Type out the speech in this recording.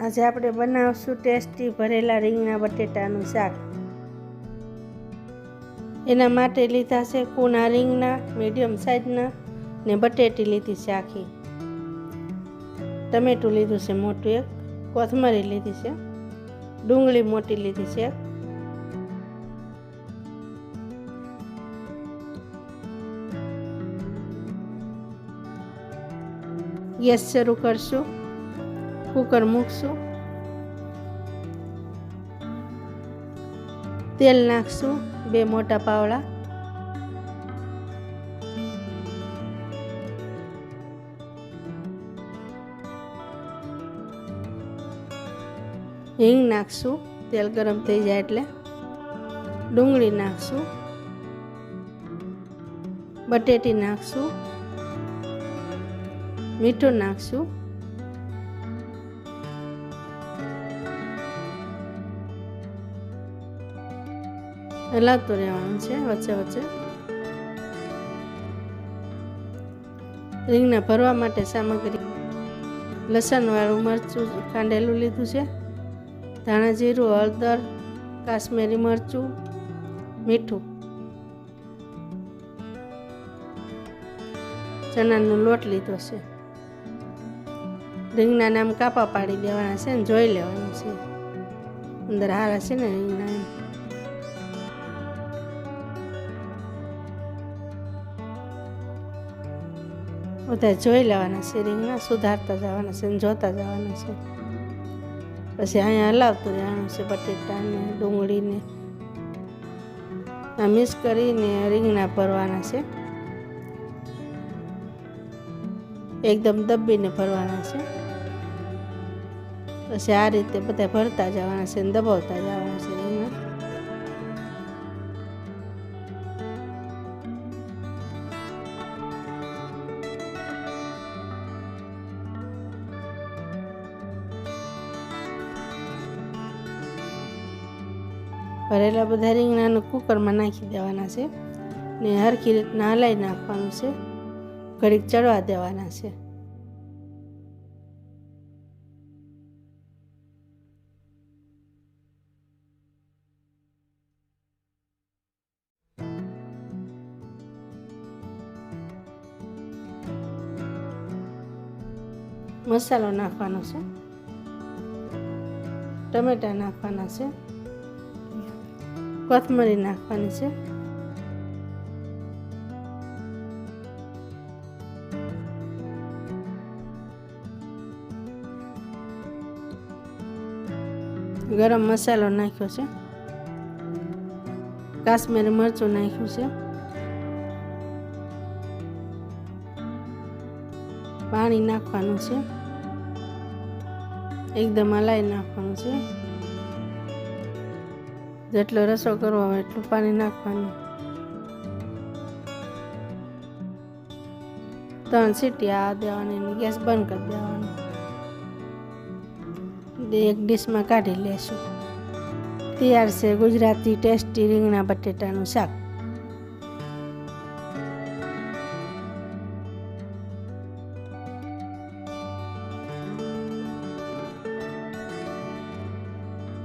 આજે આપણે બનાવશું ટેસ્ટી ભરેલા રીંગણા બટેટાનું શાક. એના માટે લીધા છે કુના રીંગણા, મીડિયમ સાઇઝના ને બટેટી લીધી છે આખી. ટમેટું લીધું છે મોટું એક, કોથમરી લીધી છે, ડુંગળી મોટી લીધી છે. ગેસ શરૂ કરશું. કુકર મૂકશું તેલ નાખશું બે મોટા પાવડા હિંગ નાખશું તેલ ગરમ થઈ જાય એટલે ડુંગળી નાખશું બટેટી નાખશું મીઠું નાખશું હલાવતું રહેવાનું છે, વચ્ચે વચ્ચે. રીંગણા ભરવા માટે સામગ્રી. લસણવાળું મરચું કાંડેલું લીધું છે. ધાણા જીરું, હળદર, કાશ્મીરી મરચું, મીઠું. ચણાનો લોટ લીધો છે. રીંગના નામ કાપા પાડી દેવાના છે ને જોઈ લેવાનું છે. અંદર હારા છે ને રીંગણા બધા જોઈ લેવાના છે, રીંગણા સુધારતા જવાના છે જોતા જવાના છે. પછી અહીંયા હલાવતું રહેવાનું છે બટેટાને, ડુંગળીને. આ મિક્સ કરીને રીંગણા ભરવાના છે. એકદમ દબીને ભરવાના છે. પછી આ રીતે બધા ભરતા જવાના છે દબાવતા જવાના છે રીંગણા. ભરેલા બધા રીંગણાને કુકરમાં નાખી દેવાના છે ને હરખી રીતના હલાવી નાખવાનું છે. ઘડીક ચડવા દેવાના છે. મસાલો નાખવાનો છે. ટમેટા નાખવાના છે. કોથમરી નાખવાની છે. ગરમ મસાલો નાખ્યો છે. કાશ્મીરી મરચું નાખ્યું છે. પાણી નાખવાનું છે. એકદમ હલાવી નાખવાનું છે. જેટલો રસો કરવો હોય એટલું પાણી નાખવાનું. ત્રણ સીટી આ દેવાની ગેસ બંધ કરી દેવાનો. એક ડીશમાં કાઢી લેશું. તૈયાર છે ગુજરાતી ટેસ્ટી રીંગણા બટેટાનું શાક.